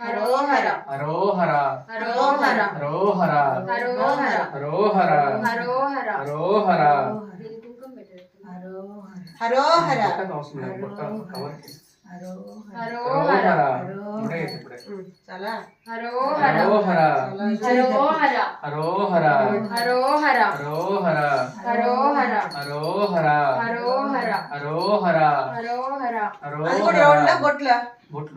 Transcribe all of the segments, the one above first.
హరోహర హరోహర హరోహర హరోహర హరోహర హరోహర హరోహర హరోహర బొట్ల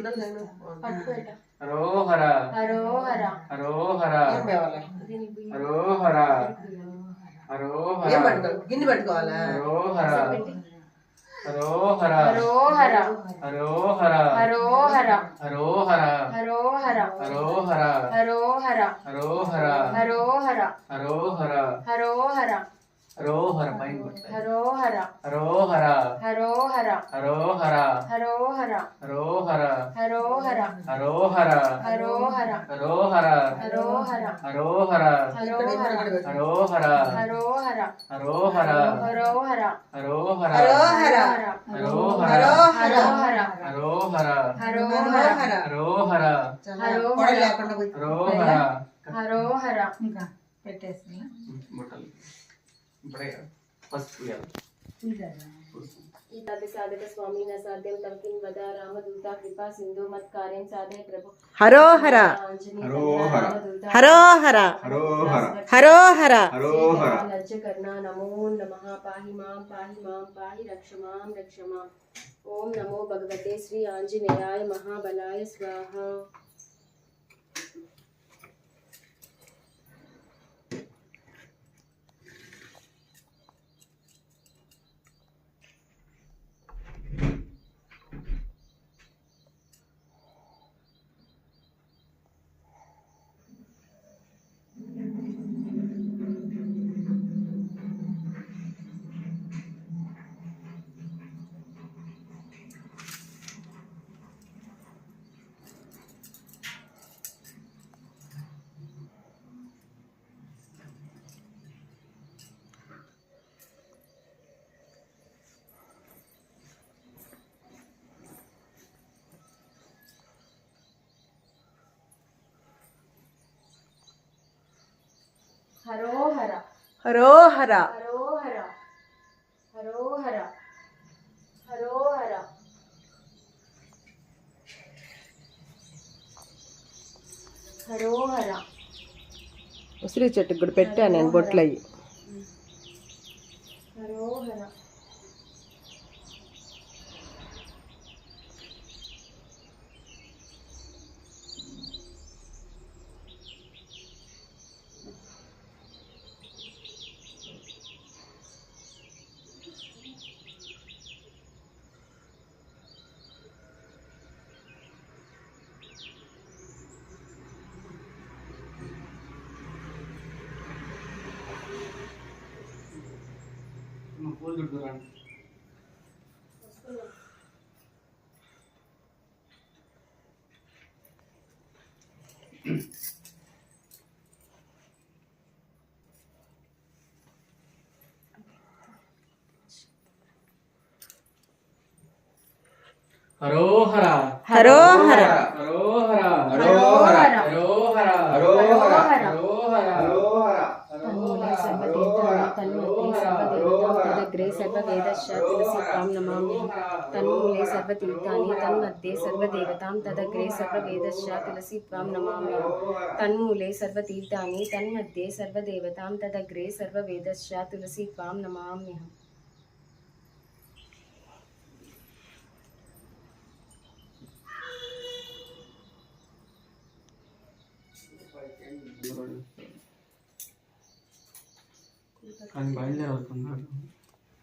హరోహర హరోహర హరోహర హరోహర హరోహర పట్టుకోవాలి గిన్నె పట్టుకోవాలా? హరోహర హరోహర హరోహర హరోహర హరోహర హరోహర హరోహర హరోహర హరోహర హరోహర హరోహర హరోహర హరోహర హరోహర హరోహర. హరోహర హరోహర హరోహర హరోహర హరోహర హరోహర హరోహర హరోహర హరోహర హరోహర హరోహర. హరోహర హరోహర బుట్టలు ఇప్పుడే हरोहर। हरोहर। हरोहर। हरोहर। हरोहर। ओम नमो भगवते श्री आंजनेय स्वाहा। హరోహర. హరోహర. హరోహర. హరోహర. హరోహర. హరోహర ఉసిరి చెట్టుకు కూడా పెట్టాను నేను బొట్లు అయ్యి హరోహర. పూలు చుట్టుకురండి హరోహర హరోహర. హరోహర హరోహర. హరోహర హరోహర. హరోహర హరోహర. తన్మూలే సర్వతీర్థాని తన్మధ్యే సర్వదేవతాం తదగ్రే సర్వవేదశ్చ తులసి త్వాం నమామి తన్మూలే సర్వతీర్థాని తన్మధ్యే సర్వదేవతాం తదగ్రే సర్వవేదశ్చ తులసి త్వాం నమామి తన్మూలే సర్వతీర్థాని తన్మధ్యే సర్వదేవతాం తదగ్రే సర్వవేదశ్చ తులసి త్వాం నమామ్యహం కానీ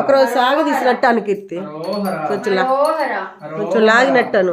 ఒకరోజు సాగు తీసినట్టు అనుకీర్తి కొంచెం లాగినట్టను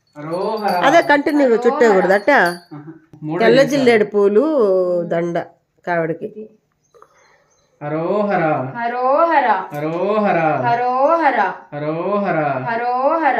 అదే కంటిన్యూ చుట్టేకూడదు అట్ట? మూడో తెల్ల. జిల్లేడు పూలు దండ కావిడికి. హరోహర హరోహర హరోహర హరోహర హరోహర హరోహర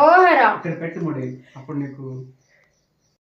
ఓహరా ఇక్కడ పెట్టి మొడి అప్పుడు నీకు